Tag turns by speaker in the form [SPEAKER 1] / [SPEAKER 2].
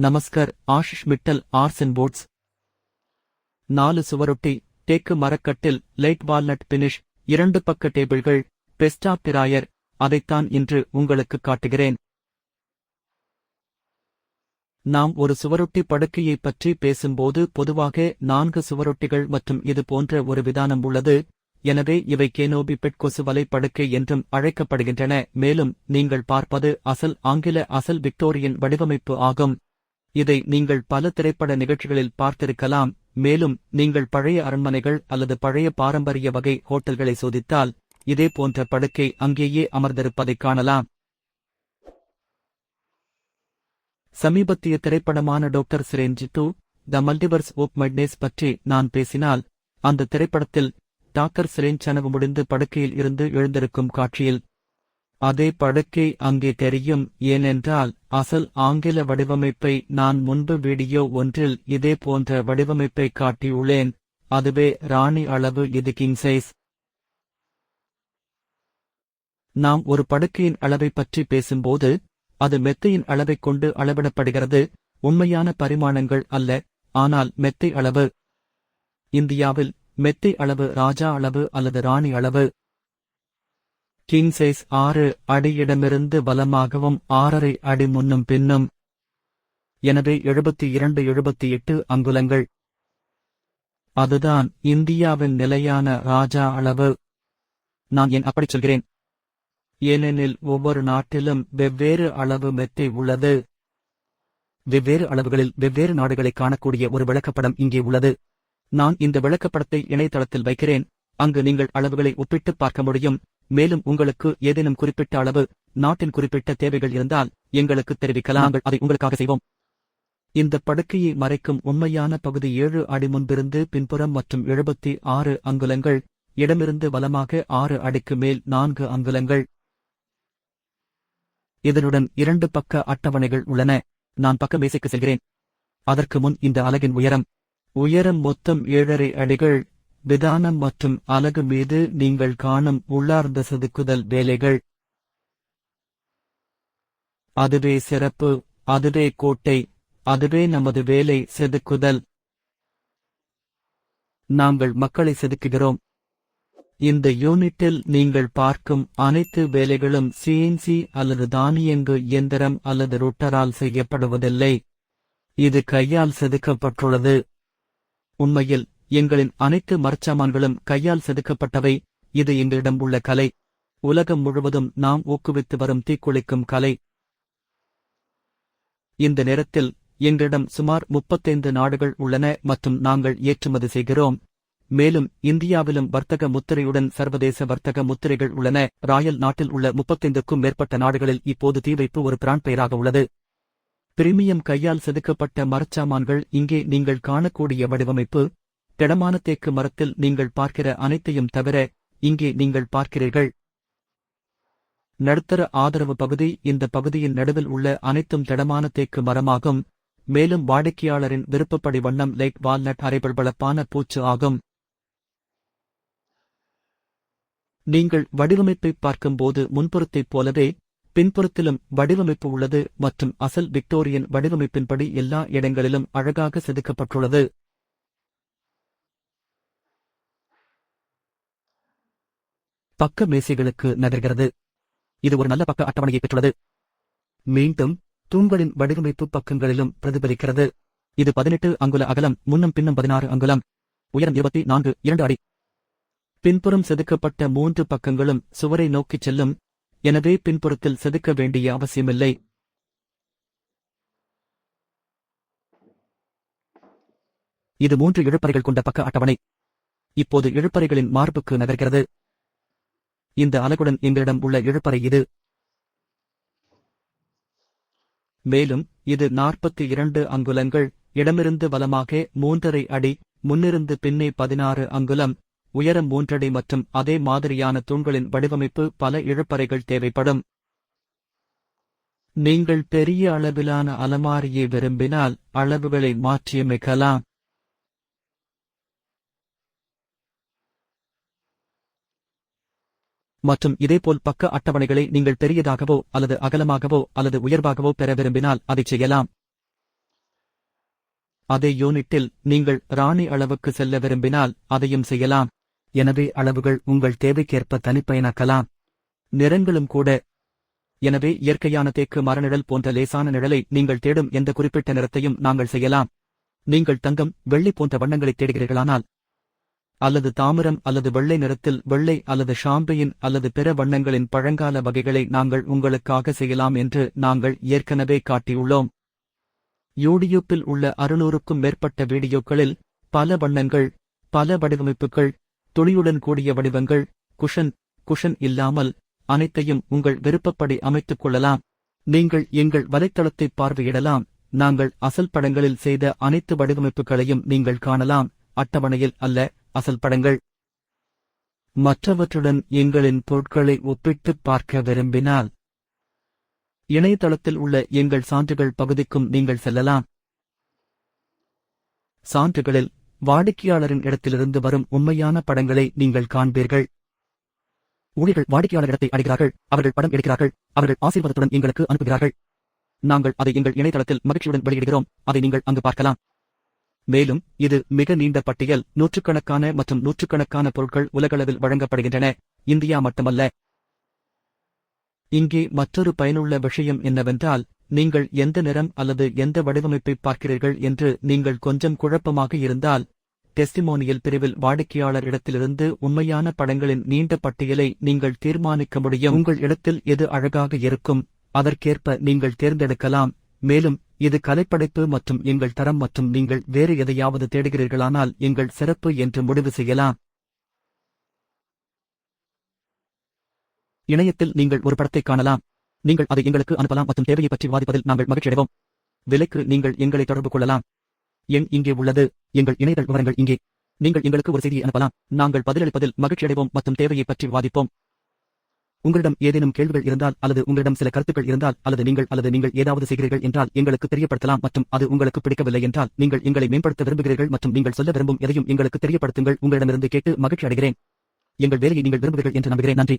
[SPEAKER 1] நமஸ்கர் ஆஷிஷ் மிட்டல் ஆர்ஸ் அண்ட் போட்ஸ். நாலு சுவரொட்டி தேக்கு மரக்கட்டில் லைட் வால்நட் பினிஷ் இரண்டு பக்க டேபிள்கள் பெஸ்டா பிராயர் அதைத்தான் இன்று உங்களுக்கு காட்டுகிறேன். நாம் ஒரு சுவரொட்டி படுக்கையைப் பற்றி பேசும்போது பொதுவாக நான்கு சுவரொட்டிகள் மற்றும் இது போன்ற ஒரு விதானம் உள்ளது. எனவே இவை கேனோபி பெட் கொசு வலை படுக்கை என்றும் அழைக்கப்படுகின்றன. மேலும் நீங்கள் பார்ப்பது அசல் ஆங்கில அசல் விக்டோரியன் வடிவமைப்பு ஆகும். இதை நீங்கள் பல திரைப்பட நிகழ்ச்சிகளில் பார்த்திருக்கலாம் மேலும் நீங்கள் பழைய அரண்மனைகள் அல்லது பழைய பாரம்பரிய வகை ஹோட்டல்களை சோதித்தால் இதே போன்ற படுக்கை அங்கேயே அமர்ந்திருப்பதைக் காணலாம். சமீபத்திய திரைப்படமான Doctor Strange to the Multiverse of Madness பற்றி நான் பேசினால் அந்த திரைப்படத்தில் டாக்டர் சிரேன் சனவு முடிந்து படுக்கையில் இருந்து எழுந்திருக்கும் காட்சியில் அதே படுக்கை அங்கே தெரியும் ஏனென்றால் அசல் ஆங்கில வடிவமைப்பை நான் முன்பு வீடியோ ஒன்றில் இதே போன்ற வடிவமைப்பை காட்டியுள்ளேன் அதுவே ராணி அளவு இது கிங் சைஸ் நாம் ஒரு படுக்கையின் அளவை பற்றி பேசும்போது அது மெத்தையின் அளவைக் கொண்டு அளவிடப்படுகிறது உண்மையான பரிமாணங்கள் அல்ல ஆனால் மெத்தை அளவு. இந்தியாவில் மெத்தை அளவு ராஜா அளவு அல்லது ராணி அளவு. கிங் சைஸ் ஆறு அடியிடமிருந்து பலமாகவும் ஆறரை அடி முன்னும் பின்னும். எனவே எழுபத்தி இரண்டு எழுபத்தி எட்டு அங்குலங்கள். அதுதான் இந்தியாவின் நிலையான ராஜா அளவு. நான் ஏன் அப்படிச் சொல்கிறேன்? ஏனெனில் ஒவ்வொரு நாட்டிலும் வெவ்வேறு அளவு மெத்தை உள்ளது. வெவ்வேறு அளவுகளில் வெவ்வேறு நாடுகளை காணக்கூடிய ஒரு விளக்கப்படம் இங்கே உள்ளது. நான் இந்த விளக்கப்படத்தை இணையதளத்தில் வைக்கிறேன். அங்கு நீங்கள் அளவுகளை ஒப்பிட்டுப் பார்க்க முடியும். மேலும் உங்களுக்கு ஏதேனும் குறிப்பிட்ட அளவு நாட்டின் குறிப்பிட்ட தேவைகள் இருந்தால் எங்களுக்கு தெரிவிக்கலாம். நாங்கள் அதை உங்களுக்காக செய்வோம். இந்த படுக்கையை மறைக்கும் உண்மையான பகுதி ஏழு அடி முன்பிருந்து பின்புறம் மற்றும் எழுபத்தி ஆறு அங்குலங்கள் இடமிருந்து வலமாக ஆறு அடிக்கு மேல் நான்கு அங்குலங்கள். இதனுடன் இரண்டு பக்க அட்டவணைகள் உள்ளன. நான் பக்க மேசைக்கு செல்கிறேன். அதற்கு முன் இந்த அலகின் உயரம். உயரம் மொத்தம் ஏழரை அடிகள். விதானம் மற்றும் அலகு மீது நீங்கள் காணும் உள்ளார்ந்த செதுக்குதல் வேலைகள். அதுவே சிறப்பு அதுவே கோட்டை அதுவே நமது வேலை செதுக்குதல். நாங்கள் மக்களை செதுக்குகிறோம். இந்த யூனிட்டில் நீங்கள் பார்க்கும் அனைத்து வேலைகளும் சிஎன்சி அல்லது தானியங்கு இயந்திரம் அல்லது ரொட்டரால் செய்யப்படுவதில்லை. இது கையால் செதுக்கப்பட்டுள்ளது. உண்மையில் எங்களின் அனைத்து மரச்சாமான்களும் கையால் செதுக்கப்பட்டவை. இது எங்களிடம் உள்ள கலை. உலகம் முழுவதும் நாம் ஊக்குவித்து வரும் தீக்குளிக்கும் கலை. இந்த நேரத்தில் எங்களிடம் சுமார் முப்பத்தைந்து நாடுகள் உள்ளன மற்றும் நாங்கள் ஏற்றுமதி செய்கிறோம். மேலும் இந்தியாவிலும் வர்த்தக முத்திரையுடன் சர்வதேச வர்த்தக முத்திரைகள் உள்ளன. ராயல் நாட்டில் உள்ள முப்பத்தைந்துக்கும் மேற்பட்ட நாடுகளில் இப்போது தீ வைப்பு ஒரு பிராண்ட் பெயராக உள்ளது. பிரிமியம் கையால் செதுக்கப்பட்ட மரச்சாமான்கள் இங்கே நீங்கள் காணக்கூடிய வடிவமைப்பு. திடமான தேக்கு மரத்தில் நீங்கள் பார்க்கிற அனைத்தையும் தவிர இங்கே நீங்கள் பார்க்கிறீர்கள். நடுத்தர ஆதரவு பகுதி இந்த பகுதியின் நடுவில் உள்ள அனைத்தும் திடமான தேக்கு மரமாகும். மேலும் வாடிக்கையாளரின் விருப்பப்படி வண்ணம் லைட் வால்நட் அரைபல்பளப்பான பூச்சு ஆகும். நீங்கள் வடிவமைப்பை பார்க்கும்போது முன்புறத்தைப் போலவே பின்புறத்திலும் வடிவமைப்பு உள்ளது மற்றும் அசல் விக்டோரியன் வடிவமைப்பின்படி எல்லா இடங்களிலும் அழகாக செதுக்கப்பட்டுள்ளது. பக்க மேசைகளுக்கு நகர்கிறது. இது ஒரு நல்ல பக்க அட்டவணையை பெற்றுள்ளது. மீண்டும் தூண்களின் வடிவமைப்பு பக்கங்களிலும் பிரதிபலிக்கிறது. இது பதினெட்டு அங்குல அகலம் முன்னும் பின்னும் பதினாறு அங்குலம். உயரம் இருபத்தி நான்கு இரண்டு அடி. பின்புறம் செதுக்கப்பட்ட மூன்று பக்கங்களும் சுவரை நோக்கிச் செல்லும். எனவே பின்புறத்தில் செதுக்க வேண்டிய அவசியமில்லை. இது மூன்று இழுப்பறைகள் கொண்ட பக்க அட்டவணை. இப்போது இழுப்பறைகளின் மார்புக்கு நகர்கிறது. இந்த அலகுடன் எங்களிடம் உள்ள இழப்பறை இது. மேலும் இது நாற்பத்தி இரண்டு அங்குலங்கள் இடமிருந்து வலமாக மூன்றரை அடி முன்னிருந்து பின்னே பதினாறு அங்குலம் உயரம் மூன்றடி மற்றும் அதே மாதிரியான தூண்களின் வடிவமைப்பு பல இழப்பறைகள் தேவைப்படும். நீங்கள் பெரிய அளவிலான அலமாரியை விரும்பினால் அளவுகளை மாற்றியமைக்கலாம். மற்றும் இதேபோல் பக்க அட்டவணைகளை நீங்கள் பெரியதாகவோ அல்லது அகலமாகவோ அல்லது உயர்வாகவோ பெற விரும்பினால் அதைச் செய்யலாம். அதே யூனிட்டில் நீங்கள் ராணி அளவுக்கு செல்ல விரும்பினால் அதையும் செய்யலாம். எனவே அளவுகள் உங்கள் தேவைக்கேற்ப தனிப்பயனாக்கலாம். நிறங்களும் கூட. எனவே இயற்கையான தேக்கு மரநிழல் போன்ற லேசான நிழலை நீங்கள் தேடும் எந்த குறிப்பிட்ட நிறத்தையும் நாங்கள் செய்யலாம். நீங்கள் தங்கம் வெள்ளி போன்ற வண்ணங்களை தேடுகிறீர்களானால் அல்லது தாமிரம் அல்லது வெள்ளை நிறத்தில் வெள்ளை அல்லது ஷாம்பியின் அல்லது பிற வண்ணங்களின் பழங்கால வகைகளை நாங்கள் உங்களுக்காக செய்யலாம் என்று நாங்கள் ஏற்கனவே காட்டியுள்ளோம். யூடியூப்பில் உள்ள அறுநூறுக்கும் மேற்பட்ட வீடியோக்களில் பல வண்ணங்கள் பல வடிவமைப்புகள் துணியுடன் கூடிய வடிவங்கள் குஷன் குஷன் இல்லாமல் அனைத்தையும் உங்கள் விருப்பப்படி அமைத்துக் கொள்ளலாம். நீங்கள் எங்கள் வலைத்தளத்தை பார்வையிடலாம். நாங்கள் அசல் படங்களில் செய்த அனைத்து வடிவமைப்புகளையும் நீங்கள் காணலாம். அட்டவணையில் அல்ல அசல் படங்கள். மற்றவற்றுடன் எங்களின் பொருட்களை ஒப்பிட்டுப் பார்க்க விரும்பினால் இணையதளத்தில் உள்ள எங்கள் சான்றுகள் பகுதிக்கும் நீங்கள் செல்லலாம். சான்றுகளில் வாடிக்கையாளரின் இடத்திலிருந்து வரும் உண்மையான படங்களை நீங்கள் காண்பீர்கள். ஊழியர்கள் வாடிக்கையாளர் இடத்தை அடைகிறார்கள் அவர்கள் படம் எடுக்கிறார்கள் அவர்கள் ஆசீர்வாதத்துடன் எங்களுக்கு அனுப்புகிறார்கள். நாங்கள் அதை எங்கள் இணையதளத்தில் மகிழ்ச்சியுடன் வெளியிடுகிறோம் அதை நீங்கள் அங்கு பார்க்கலாம். மேலும் இது மிக நீண்ட பட்டியல் நூற்றுக்கணக்கான மற்றும் நூற்றுக்கணக்கான பொருட்கள் உலகளவில் வழங்கப்படுகின்றன. இந்தியா மட்டுமல்ல. இங்கே மற்றொரு பயனுள்ள விஷயம் என்னவென்றால் நீங்கள் எந்த நிறம் அல்லது எந்த வடிவமைப்பை பார்க்கிறீர்கள் என்று நீங்கள் கொஞ்சம் குழப்பமாக இருந்தால் டெஸ்டிமோனியல் பிரிவில் வாடிக்கையாளர் இடத்திலிருந்து உண்மையான படங்களின் நீண்ட பட்டியலை நீங்கள் தீர்மானிக்க முடியும். உங்கள் இடத்தில் எது அழகாக இருக்கும் அதற்கேற்ப நீங்கள் தேர்ந்தெடுக்கலாம். மேலும் இது கலைப்படைப்பு மற்றும் எங்கள் தரம் மற்றும் நீங்கள் வேறு எதையாவது தேடுகிறீர்களானால் எங்கள் சிறப்பு என்று முடிவு செய்யலாம். இணையத்தில் நீங்கள் ஒரு படத்தை காணலாம். நீங்கள் அதை எங்களுக்கு அனுப்பலாம் மற்றும் தேவையை பற்றி விவாதிப்பதில் நாங்கள் மகிழ்ச்சியடைவோம். விலைக்கு நீங்கள் எங்களை தொடர்பு கொள்ளலாம். எண் இங்கே உள்ளது. எங்கள் இணையதள விவரங்கள் இங்கே. நீங்கள் எங்களுக்கு ஒரு செய்தியை அனுப்பலாம். நாங்கள் பதிலளிப்பதில் மகிழ்ச்சியடைவோம் மற்றும் தேவையை பற்றி விவாதிப்போம் உங்களிடம் ஏதேனும் கேள்விகள் இருந்தால் அல்லது உங்களிடம் சில கருத்துக்கள் இருந்தால் அல்லது நீங்கள் அல்லது நீங்கள் ஏதாவது செய்கிறீர்கள் என்றால் எங்களுக்கு தெரியப்படுத்தலாம் மற்றும் அது உங்களுக்கு பிடிக்கவில்லை என்றால் நீங்கள் எங்களை மேம்படுத்த விரும்புகிறீர்கள் மற்றும் நீங்கள் சொல்ல விரும்பும் எதையும் எங்களுக்கு தெரியப்படுத்துங்கள். உங்களிடமிருந்து கேட்டு மகிழ்ச்சி அடைகிறேன். எங்கள் வேலையை நீங்கள் விரும்புகிறீர்கள் என்று நம்புகிறேன். நன்றி.